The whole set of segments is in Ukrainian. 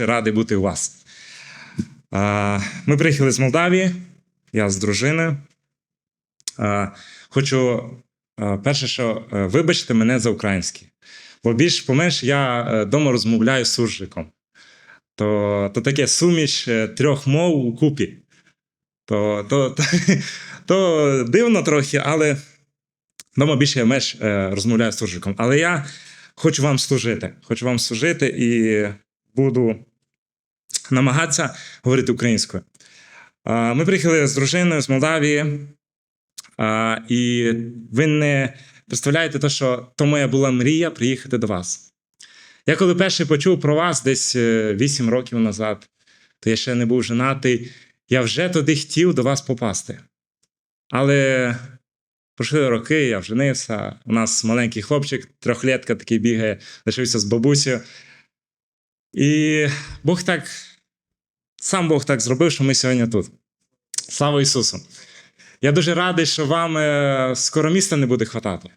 Радий бути у вас. Ми приїхали з Молдавії, я з дружиною. Хочу перше, що е, вибачте мене за українське. Бо більш поменш я вдома розмовляю з суржиком. То, то таке суміш е, трьох мов у купі. То, то, то, то дивно трохи, але вдома більше я менш е, розмовляю з суржиком. Але я хочу вам служити. Хочу вам служити і буду намагатися говорити українською. Ми приїхали з дружиною з Молдавії, і ви не представляєте, те, що то моя була мрія приїхати до вас. Я коли перший почув про вас десь е, 8 років назад, то я ще не був женатий, я вже туди хотів до вас попасти. Але пройшли роки, я вженився. У нас маленький хлопчик, трьохлітка такий бігає, лишився з бабусею. І Бог так, сам Бог так зробив, що ми сьогодні тут. Слава Ісусу! Я дуже радий, що вам е, скоро міста не буде хватати.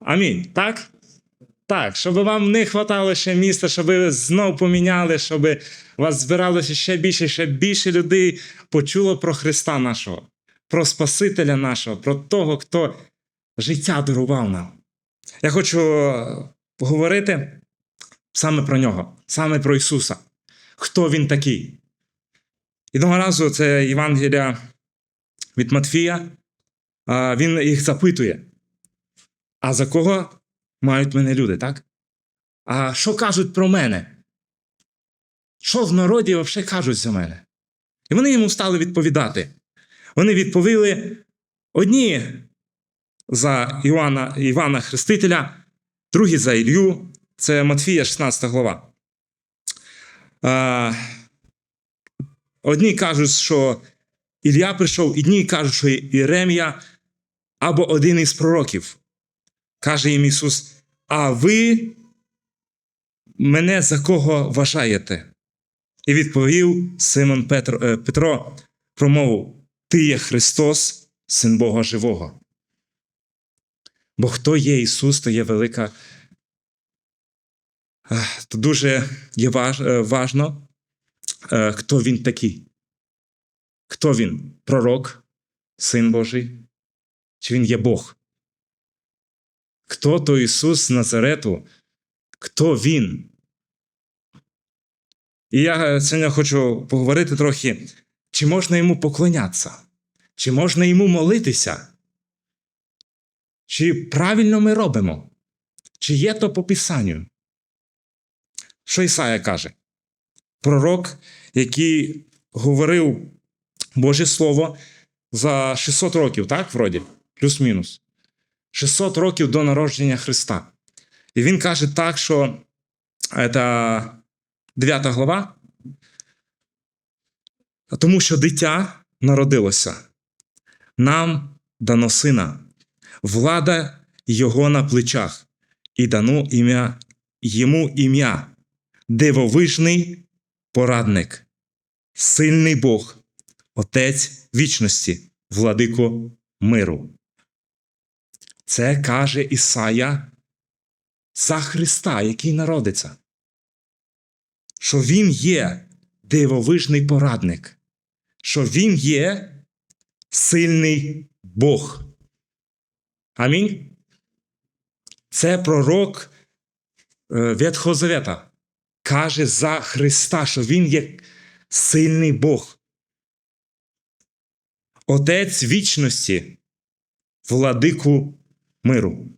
Амінь. Так? Так, щоб вам не хватало ще міста, щоб ви знов поміняли, щоб вас збиралося ще більше, ще більше людей почуло про Христа нашого, про Спасителя нашого, про того, хто життя дарував нам. Я хочу поговорити саме про нього, саме про Ісуса. Хто Він такий? Одного разу це Євангелія від Матфія. Він їх запитує: А за кого мають мене люди, так? А що кажуть про мене? Що в народі взагалі кажуть за мене? І вони йому стали відповідати. Вони відповіли одні за Івана, Івана Хрестителя, другі за Ілью. Це Матфія, 16 глава. А, одні кажуть, що Ілля прийшов, одні кажуть, що Єремія або один із пророків. Каже їм Ісус: А ви мене за кого вважаєте? І відповів Симон Петро, е, Петро промовив: Ти є Христос, Син Бога Живого. Бо хто є Ісус, то є велика. То дуже є важ, е, важно, е, хто він такий. Хто він? Пророк, Син Божий? Чи він є Бог? Хто то Ісус з Назарету? Хто Він? І я сьогодні хочу поговорити трохи, чи можна йому поклонятися, чи можна йому молитися? Чи правильно ми робимо? Чи є то по Писанню? Що Ісая каже? Пророк, який говорив Боже Слово за 600 років, так, вроді? Плюс-мінус. 600 років до народження Христа. І він каже так, що це 9 глава. Тому що дитя народилося, нам дано сина, влада його на плечах, і дано ім'я йому ім'я, дивовижний порадник, сильний Бог, Отець вічності, владико миру. Це каже Ісая за Христа, який народиться. Що Він є дивовижний порадник, що Він є сильний Бог. Амінь. Це пророк е, Ветхого Завета каже за Христа, що Він є сильний Бог. Отець вічності, владику миру.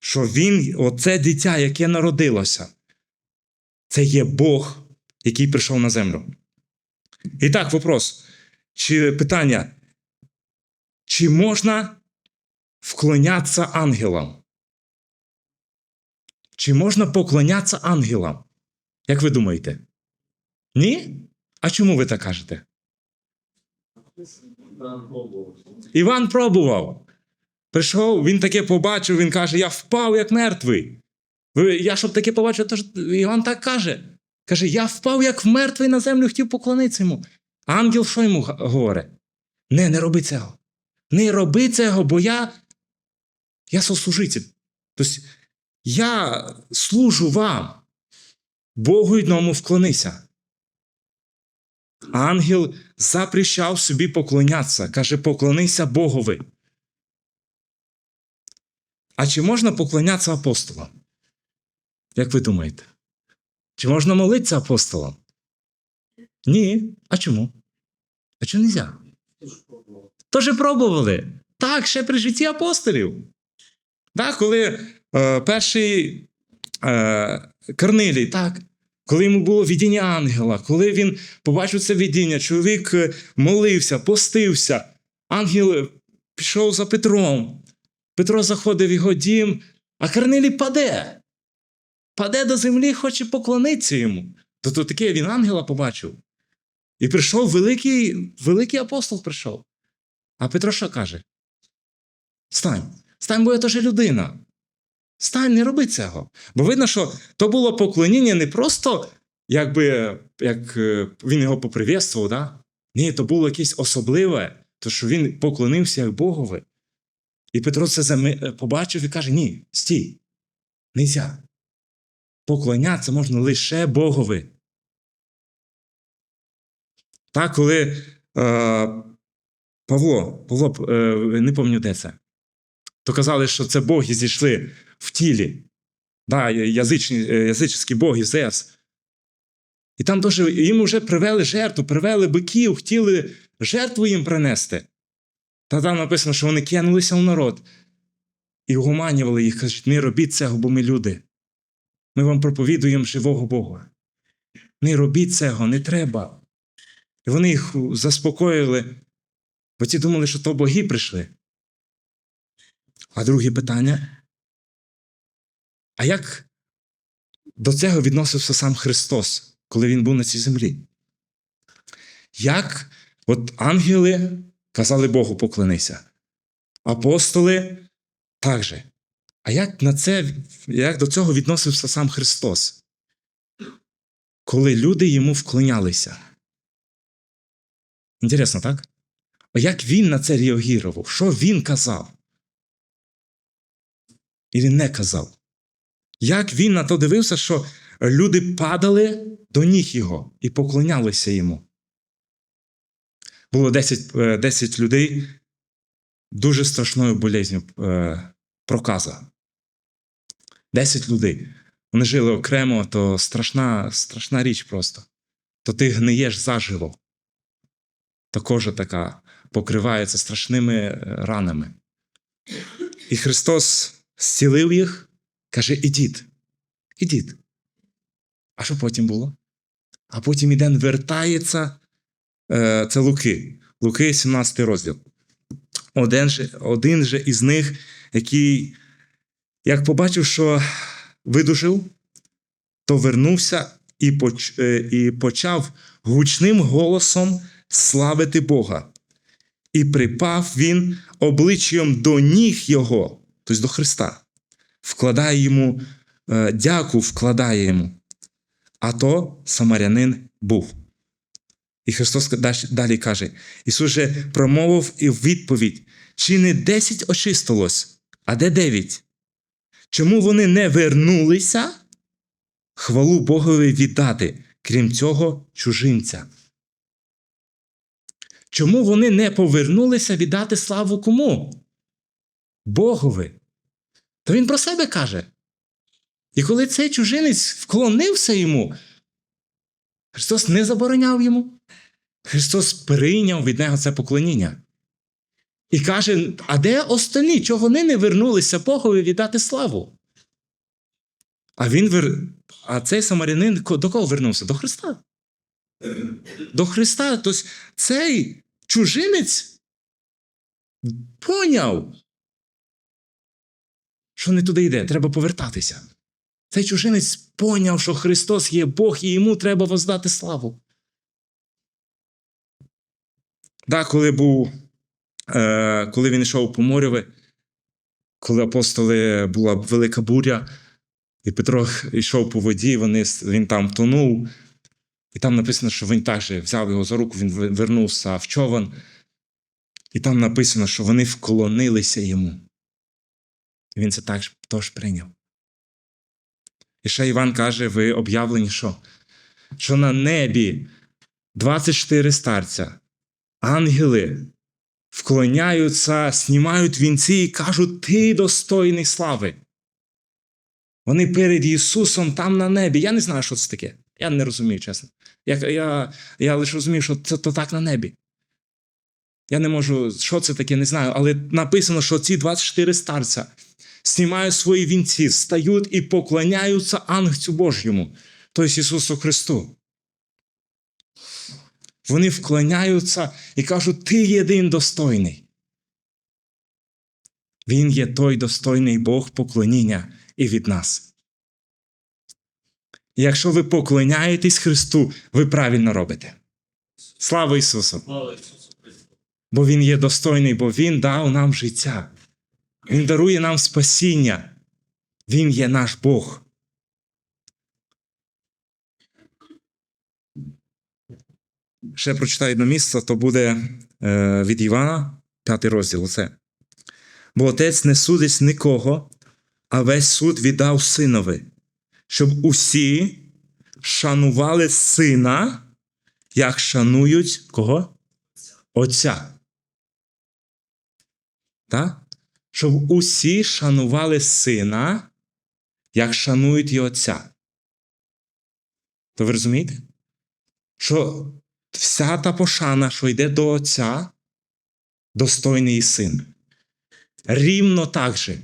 Що він, оце дитя, яке народилося, це є Бог, який прийшов на землю. І так, вопрос. Чи питання, чи можна вклонятися ангелам? Чи можна поклонятися ангелам? Як ви думаєте? Ні? А чому ви так кажете? Іван пробував. Прийшов, він таке побачив, він каже: Я впав як мертвий. Я щоб таке побачив, то Іван так каже. Каже: Я впав як мертвий на землю, хотів поклонитися йому. А ангел що йому говорить? Не, не роби цього. Не роби цього, бо я. Я сослужитель. Тобто я служу вам. Богу одному вклонися. Ангел запрещав собі поклонятися, каже, поклонися Богові. А чи можна поклонятися апостолам? Як ви думаєте? Чи можна молитися апостолам? Ні. А чому? А чому не можна? Тож пробували. Так, ще при житті апостолів. Так, коли е, перший е, Корнилій, так, коли йому було видіння ангела, коли він побачив це видіння, чоловік е, молився, постився, ангел е, пішов за Петром. Петро заходить в його дім, а Корнилій паде. Паде до землі, хоче поклонитися йому. Тобто таке він ангела побачив. І прийшов великий, великий апостол прийшов. А Петро що каже? Стань, стань, бо я теж людина. Стань, не роби цього. Бо видно, що то було поклоніння не просто, якби як е, він його поприветствував, да? ні, то було якесь особливе, то що він поклонився як Богові. І Петро це побачив і каже: ні, стій, нельзя. Поклонятися можна лише Богові. Так, коли е, Павло, Павло е, не пам'ятаю, де це, то казали, що це боги зійшли в тілі. Да, язичні, е, язичні боги, Зевс. І там теж їм вже привели жертву, привели биків, хотіли жертву їм принести. Та там написано, що вони кинулися в народ і гуманювали їх, кажуть, не робіть цього, бо ми люди. Ми вам проповідуємо живого Бога. Не робіть цього, не треба. І вони їх заспокоїли, бо ті думали, що то боги прийшли. А друге питання. А як до цього відносився сам Христос, коли Він був на цій землі? Як от ангели казали Богу поклонися, апостоли також. А як на це, як до цього відносився сам Христос? Коли люди йому вклонялися? Інтересно, так? А як він на це реагував? Що він казав? І він не казав. Як він на то дивився, що люди падали до ніг його і поклонялися йому? Було 10, е, 10 людей дуже страшною болезню е, проказа. 10 людей. Вони жили окремо, то страшна, страшна річ просто. То ти гниєш заживо. То кожа така покривається страшними е, ранами. І Христос зцілив їх, каже: ідіть, ідіть. А що потім було? А потім Іден вертається. Е, Це Луки, Луки, 17 розділ. Один же, один же із них, який, як побачив, що видужив, то вернувся і, поч, е, і почав гучним голосом славити Бога. І припав він обличчям до ніг його, тобто до Христа, вкладає йому е, дяку, вкладає йому. А то самарянин був. І Христос далі каже: Ісус же промовив і відповідь: чи не десять очистилось, а де дев'ять? Чому вони не вернулися? Хвалу Богові віддати, крім цього, чужинця. Чому вони не повернулися віддати славу кому? Богові. То він про себе каже. І коли цей чужинець вклонився йому, Христос не забороняв йому. Христос прийняв від нього це поклоніння. І каже: а де остальні? Чого вони не вернулися Богові віддати славу? А він вер... а цей самарянин до кого вернувся? До Христа. До Христа. Тобто цей чужинець поняв, що не туди йде, треба повертатися. Цей чужинець поняв, що Христос є Бог, і йому треба воздати славу. Да, коли був, е, коли він йшов по морю, коли апостоли була велика буря, і Петро йшов по воді, вони, він там тонув. І там написано, що він також взяв його за руку, він вернувся в човен. І там написано, що вони вклонилися йому. Він це також теж прийняв. І ще Іван каже: ви об'явлені що? Що на небі 24 старця, ангели вклоняються, знімають вінці і кажуть: Ти достойний слави. Вони перед Ісусом там на небі. Я не знаю, що це таке. Я не розумію, чесно. Я, я, я лише розумію, що це то так на небі. Я не можу, що це таке, не знаю, але написано, що ці 24 старця знімають свої вінці, встають і поклоняються ангцю Божому, тобто Ісусу Христу. Вони вклоняються і кажуть, ти єдин достойний. Він є той достойний Бог поклоніння і від нас. І якщо ви поклоняєтесь Христу, ви правильно робите. Слава Ісусу! Слава Ісусу. Бо Він є достойний, бо Він дав нам життя. Він дарує нам спасіння. Він є наш Бог. Ще прочитаю одне місце, то буде е, від Івана, п'ятий розділ. Оце. Бо отець не судить нікого, а весь суд віддав синові, щоб усі шанували сина, як шанують кого? Отця. Так? Щоб усі шанували сина, як шанують і Отця. То ви розумієте? Що вся та пошана, що йде до Отця, достойний син. Рівно так же,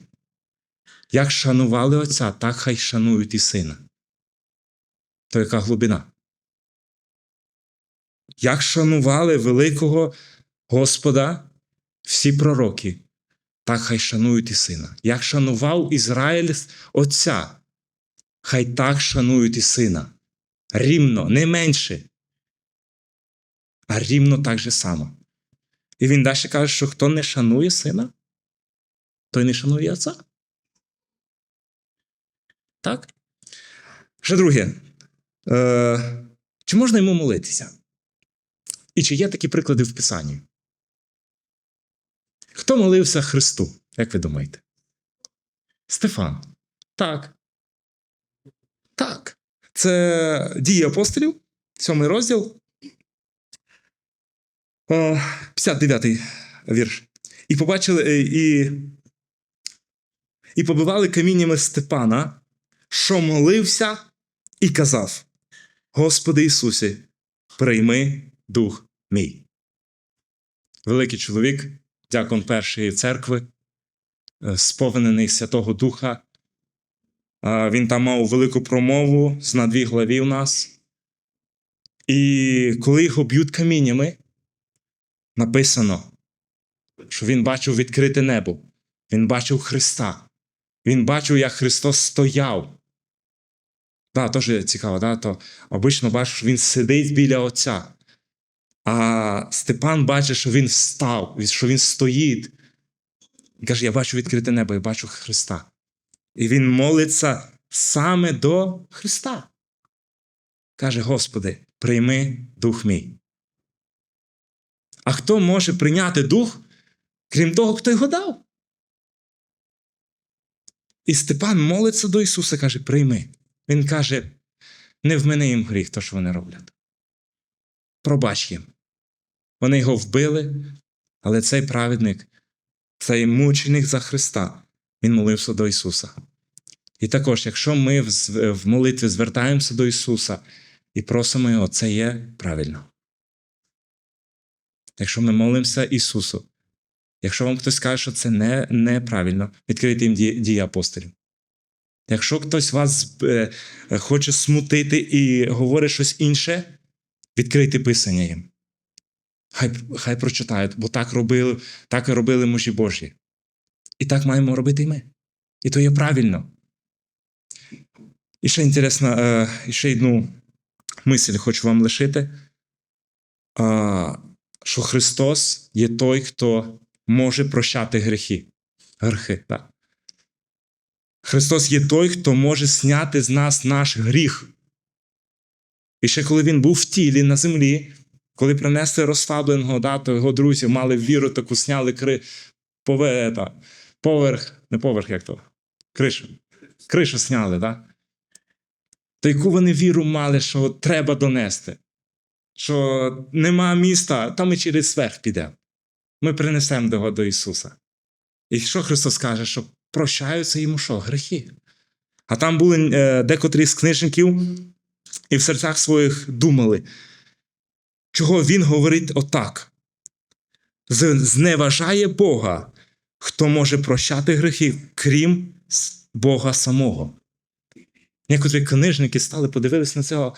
як шанували Отця, так хай шанують і сина. То яка глибина? Як шанували великого Господа всі пророки, так хай шанують і сина. Як шанував Ізраїль Отця, хай так шанують і сина. Рівно, не менше, а рівно так же само. І він далі каже, що хто не шанує сина, той не шанує отця. Так? Ще друге. Е, Чи можна йому молитися? І чи є такі приклади в Писанні? Хто молився Христу, як ви думаєте? Стефан. Так. Так. Це дії апостолів, сьомий розділ. 59-й вірш. І побачили, е, і, і побивали каміннями Степана, що молився, і казав: Господи Ісусі, прийми дух мій. Великий чоловік, дякон першої церкви, е, сповнений Святого Духа. Він там мав велику промову з главі у нас. І коли його б'ють каміннями, написано, що він бачив відкрите небо, він бачив Христа, він бачив, як Христос стояв. Да, теж цікаво, да? то обично бачиш, що він сидить біля Отця. А Степан бачить, що він встав, що він стоїть. І каже: Я бачу відкрите небо, я бачу Христа. І він молиться саме до Христа. Каже: Господи, прийми дух мій. А хто може прийняти дух, крім того, хто його дав? І Степан молиться до Ісуса, каже: Прийми. Він каже: не вмини їм гріх, то що вони роблять. Пробач їм. Вони його вбили, але цей праведник, цей мученик за Христа, він молився до Ісуса. І також, якщо ми в молитві звертаємося до Ісуса і просимо Його, це є правильно. Якщо ми молимося Ісусу, якщо вам хтось каже, що це не, неправильно, відкрийте їм дії, апостолів. Якщо хтось вас е, е, хоче смутити і говорить щось інше, відкрийте писання їм. Хай, хай прочитають, бо так робили, так і робили мужі Божі. І так маємо робити і ми. І то є правильно. І ще інтересно, е, ще одну мисль хочу вам лишити, що Христос є той, хто може прощати гріхи. Грехи, так. Христос є той, хто може зняти з нас наш гріх. І ще коли він був в тілі на землі, коли принесли розслабленого, да, то його друзі мали віру, таку сняли кри... пове... та, поверх, не поверх, як то, кришу. Кришу сняли, да? то яку вони віру мали, що треба донести, що нема міста, то ми через верх підемо. Ми принесемо його до Ісуса. І що Христос каже, що прощаються йому що? Грехи. А там були е, декотрі з книжників, і в серцях своїх думали, чого він говорить отак. Зневажає Бога, хто може прощати грехи, крім Бога самого. Некоторі книжники стали подивилися на цього.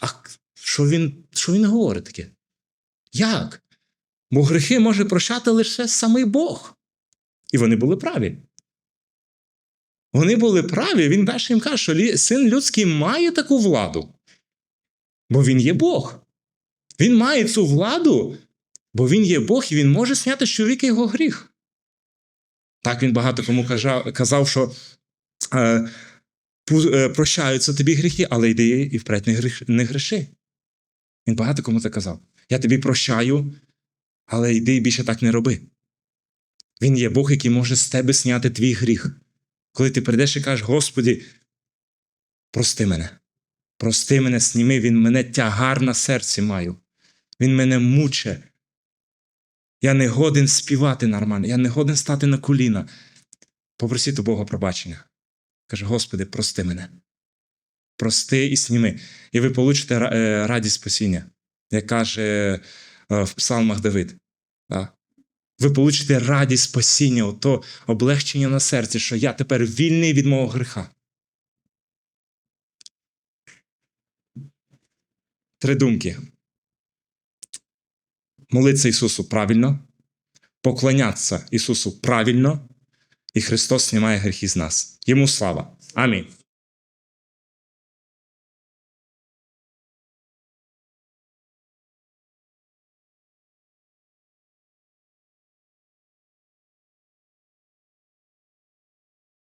А що він, що він говорить таке? Як? Бо грехи може прощати лише самий Бог. І вони були праві. Вони були праві. Він далі їм каже, що син людський має таку владу. Бо він є Бог. Він має цю владу, бо він є Бог і він може зняти з чоловіка його гріх. Так він багато кому казав, що е, е, прощаються тобі гріхи, але йди і впредь не, гріх, не греши. Він багато кому це казав. Я тобі прощаю, але йди і більше так не роби. Він є Бог, який може з тебе зняти твій гріх. Коли ти прийдеш і кажеш, Господі, прости мене, прости мене, сніми, він мене тягар на серці маю. Він мене муче. Я не годен співати нормально, я не годен стати на коліна. Попросіть у Бога пробачення. Каже, Господи, прости мене. Прости і сніми. І ви получите е, радість спасіння, як каже е, в псалмах Давид. Ви получите радість спасіння, ото облегчення на серці, що я тепер вільний від мого греха. Три думки. Молитися Ісусу правильно, поклонятися Ісусу правильно, і Христос знімає гріхи з нас. Йому слава. Амінь.